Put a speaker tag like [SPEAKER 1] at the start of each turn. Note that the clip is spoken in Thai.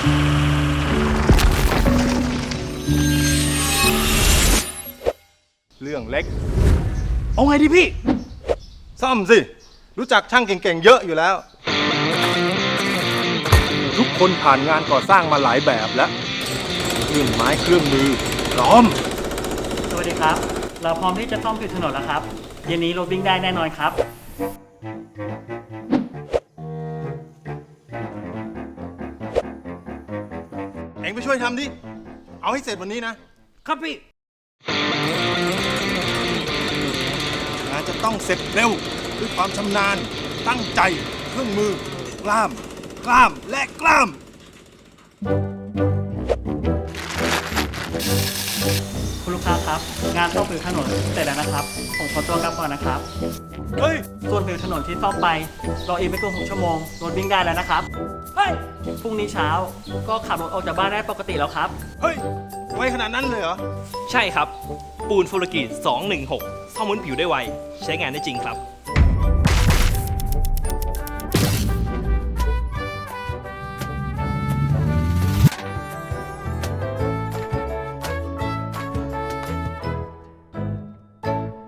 [SPEAKER 1] เรื่องเล็ก เอาไงดีพี่ ซ่อมสิ รู้จักช่างเก่งๆ เยอะอยู่แล้ว ทุกคนผ่านงานก่อสร้างมาหลายแบบแล้ว เครื่องไม้เครื่องมือพร้อม
[SPEAKER 2] สวัสดีครับ เราพร้อมที่จะซ่อมผิดถนนแล้วครับ เย็นนี้รถวิ่งได้แน่นอนครับ
[SPEAKER 1] อ็งไปช่วยทำดิ เอาให้เสร็จวันนี้นะ
[SPEAKER 2] ครับพี่
[SPEAKER 1] งานจะต้องเสร็จเร็วด้วยความชำนาญ ตั้งใจ เครื่องมือ กล้าม กล้ามและกล้าม
[SPEAKER 2] คุณลูกค้าครับ งานซ่อมผิวถนนเสร็จแล้วนะครับ ผมขอตัวกลับก่อนนะครับ
[SPEAKER 1] เฮ้ย
[SPEAKER 2] ส่วนผิวถนนที่ซ่อมไป รออีกไม่เกิน6ชั่วโมง รถวิ่งได้แล้วนะครับ เฮ้ย พรุ่งนี้เช้าก็ขับรถออกจากบ้านได้ปกติแล้วครับ
[SPEAKER 1] เฮ้ยไวขนาดนั้นเลยเหรอ
[SPEAKER 3] ใช่ครับ ปูนฟูรกิจ216ซ่อมพื้นผิวได้ไว ใช้งานได้จริงครับ